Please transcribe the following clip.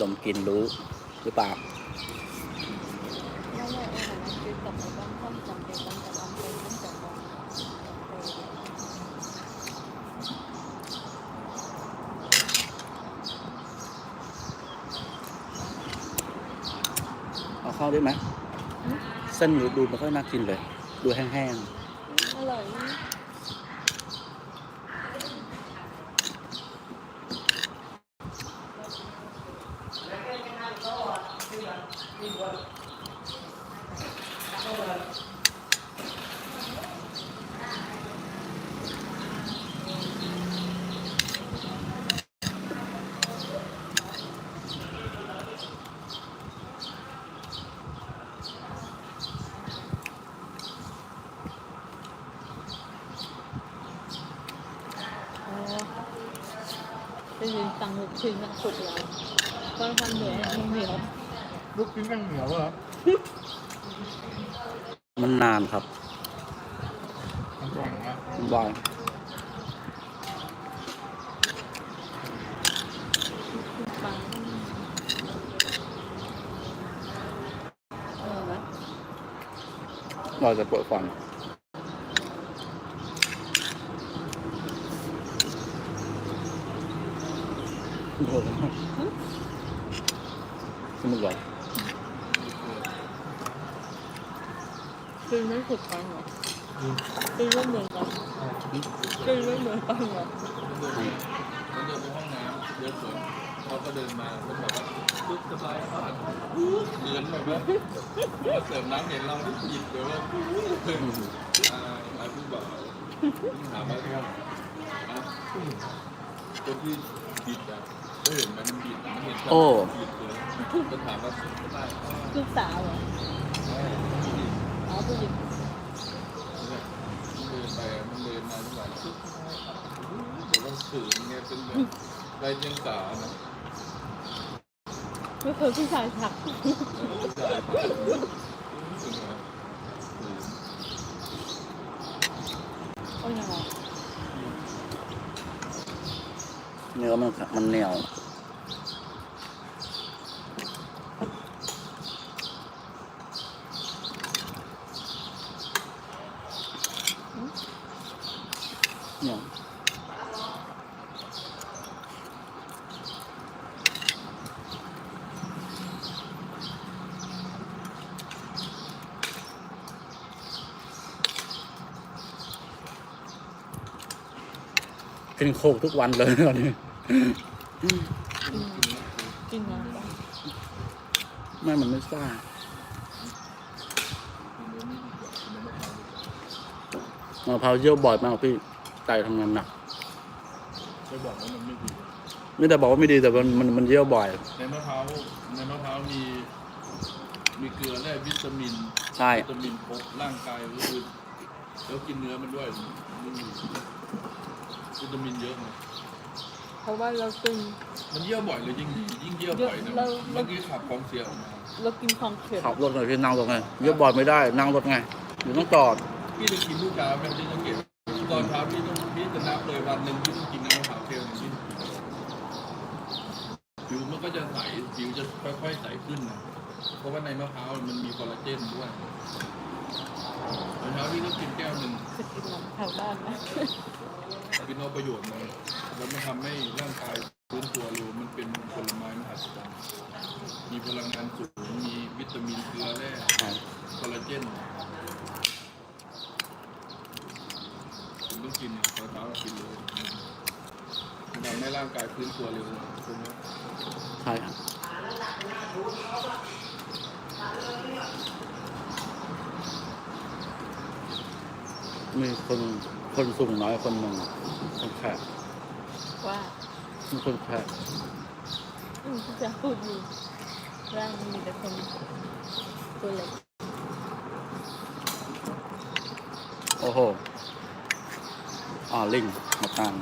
ดมกลินรู้หรือเปล่าไม่ไม่เออหนูซื้อกลับไปบ้านต้นจำเป็นต้องจะลองเป็นต้องจะลองไปเอาเข้าได้ไหมเส้นดูไม่ค่อยน่ากินเลย ดูแห้งอร่อย ยินตังค์ลูกชิ้นนะสุดแล้วก็ทำเหนื่อยมันเหนียวลูกชิ้นยังเหนียวเหรอๆมันนานครับมันก่อนนะมันบ่อยปังเออไหมบ่อยจะปวดฟัน โอ้โหสนุกเหรอกินไม่สุดปังเหรอกินไม่เหมือนกันกินไม่เหมือนปังเหรอมันเดินไปห้องน้ำเดินสวนเขาก็เดินมาแล้วแบบว่าปึ๊บสบายมากเดินแบบว่ามาเสิร์ฟน้ำเห็นเราที่หยิบเดี๋ยวว่าอ่าอาพี่บอกถามว่าคนที่บิดอะ ก็เห็นมันบิดมันเห็นบิดเลยก็ถามว่าได้ลูกสาวเหรออ๋อผู้หญิงเดินไปมันเดินมาทุกวันเดี๋ยวว่าสื่อไงเป็นแบบไรเดียงสานะไม่เคยผู้ชายถักจ่ายไปถึงไงก็ยังไง เนื้อมันมันเหนียว เนี่ยกินโคกทุกวันเลยตอนนี้อืมจริงเหรอไม่มันไม่ซ่ามะพร้าวเยี่ยวบ่อยมากพี่ ไตทำงานหนักจะบอกว่ามันไม่ดีไม่ได้บอกว่าไม่ดีแต่มันมันมันเยี่ยวบ่อย ในมะพร้าวในมะพร้าวมี มีเกลือแร่วิตามินใช่ วิตามินครบร่างกายก็คือแล้วกินเนื้อมันด้วยมันมีวิตามินเยอะนะเพราะว่าเรากิน มันเยี่ยวบ่อยเลยยิ่งดียิ่งเยี่ยวบ่อยนะเราเมื่อกี้ขับของเสียออกมาเรากินของเค็มขับรถหน่อยพี่นั่งรถไงเยี่ยวบ่อยไม่ได้นั่งรถไงอยู่ต้องจอด พี่จะกินลูกค้าเป็นที่สังเกต ตอนเช้าพี่ต้องพี่จะนับเลยวันหนึ่งพี่ต้องกินน้ำมะพร้าวเทลหนึ่งชิ้นผิวมันก็จะใสผิวจะค่อยๆใสขึ้นนะเพราะว่าในมะพร้าวมันมีคอลลาเจนด้วยตอนเช้าพี่ต้องกินแก้วหนึ่งจะกินของแถวบ้านนะกินเอาประโยชน์มาแล้วมันทำให้ร่างกายฟื้นตัวเร็วมันเป็นผลไม้มหัศจรรย์มีพลังงานสูงมีวิตามินเกลือแร่คอลลาเจน ผมต้องกินตอนเช้ากินเลยมันทำให้ร่างกายฟื้นตัวเร็วใช่ไหมใช่ครับมีคนคนสูงน้อยคนหนึ่งคนแขกว่ามีคนแขกอืมจะพูดอยู่ร่างมีแต่คนตัวเล็กโอ้โห 啊，灵，好看。